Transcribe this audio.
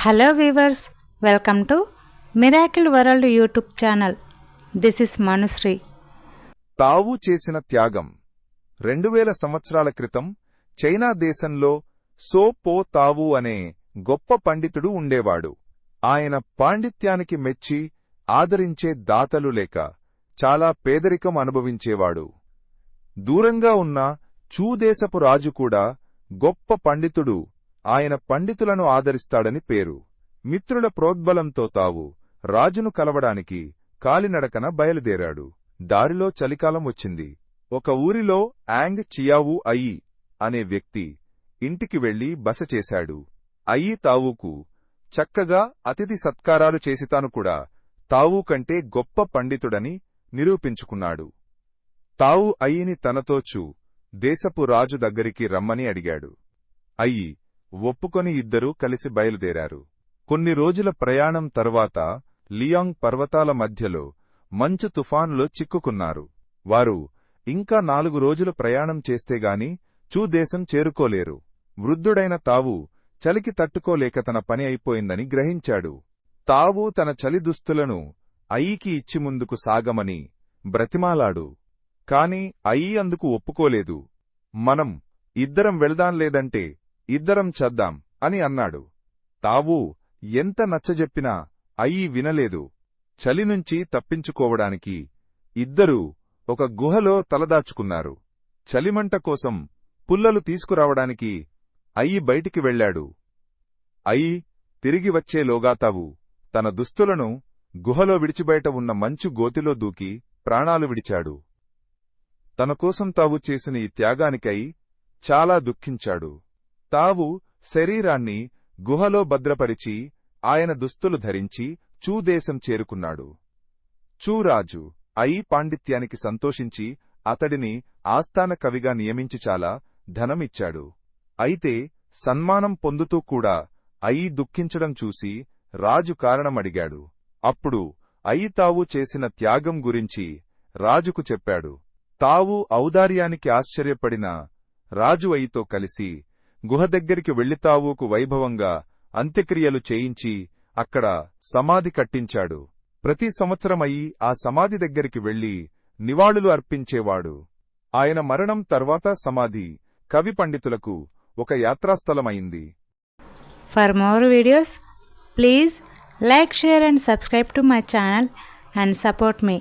Hello viewers welcome to miracle world YouTube channel this is Manushri తావు చేసిన త్యాగం. రెండు వేల సంవత్సరాల క్రితం చైనా దేశంలో సో పో తావు అనే గొప్ప పండితుడు ఉండేవాడు. ఆయన పాండిత్యానికి మెచ్చి ఆదరించే దాతలు లేక చాలా పేదరికం అనుభవించేవాడు. దూరంగా ఉన్న చూదేశపు రాజు కూడా గొప్ప పండితుడు ఆయన పండితులను ఆదరిస్తాడని పేరు. మిత్రుల ప్రోద్బలంతో తావు రాజును కలవడానికి కాలినడకన బయలుదేరాడు. దారిలో చలికాలం వచ్చింది. ఒక ఊరిలో యాంగ్ చియావు అయి అనే వ్యక్తి ఇంటికి వెళ్ళి బస చేశాడు. అయి తావూకు చక్కగా అతిథి సత్కారాలు చేసితాను కూడా తావూ కంటే గొప్ప పండితుడని నిరూపించుకున్నాడు. తావు అయ్యిని తనతోచూ దేశపు రాజు దగ్గరికి రమ్మని అడిగాడు. అయ్యి ఒప్పుకొని ఇద్దరూ కలిసి బయలుదేరారు. కొన్ని రోజుల ప్రయాణం తర్వాత లియాంగ్ పర్వతాల మధ్యలో మంచు తుఫానులో చిక్కుకున్నారు. వారు ఇంకా నాలుగు రోజులు ప్రయాణం చేస్తేగాని చూదేశం చేరుకోలేరు. వృద్ధుడైన తావు చలికి తట్టుకోలేక తన పని అయిపోయిందని గ్రహించాడు. తావు తన చలి దుస్తులను అయ్యికి ఇచ్చి ముందుకు సాగమని బ్రతిమాలాడు. కాని అయ్యి అందుకు ఒప్పుకోలేదు. మనం ఇద్దరం వెళ్దాం లేదంటే ఇద్దరం చద్దాం అని అన్నాడు. తావు ఎంత నచ్చజెప్పినా అయ్యి వినలేదు. చలినుంచి తప్పించుకోవడానికి ఇద్దరూ ఒక గుహలో తలదాచుకున్నారు. చలిమంట కోసం పుల్లలు తీసుకురావడానికి అయ్యి బయటికి వెళ్ళాడు అయ్యి తిరిగి వచ్చేలోగా తావు తన దుస్తులను గుహలో విడిచిబయట ఉన్న మంచు గోతిలో దూకి ప్రాణాలు విడిచాడు. తన కోసం తావు చేసిన ఈ త్యాగానికై చాలా దుఃఖించాడు. తావు శరీరాన్ని గుహలో భద్రపరిచి ఆయన దుస్తులు ధరించి చూదేశం చేరుకున్నాడు. చూరాజు అయి పాండిత్యానికి సంతోషించి అతడిని ఆస్థాన కవిగా నియమించి చాలా ధనమిచ్చాడు. అయితే సన్మానం పొందుతూ కూడా అయి దుఃఖించడం చూసి రాజు కారణమడిగాడు. అప్పుడు అయి తావు చేసిన త్యాగం గురించి రాజుకు చెప్పాడు. తావు ఔదార్యానికి ఆశ్చర్యపడిన రాజు అయితో కలిసి గుహ దగ్గరికి వెళ్ళితావూకు వైభవంగా అంత్యక్రియలు చేయించి అక్కడ సమాధి కట్టించాడు. ప్రతి సంవత్సరమయి ఆ సమాధి దగ్గరికి వెళ్ళి నివాళులు అర్పించేవాడు. ఆయన మరణం తర్వాత సమాధి కవి పండితులకు ఒక యాత్రాస్థలమైంది. For more videos please like share and subscribe to my channel and support me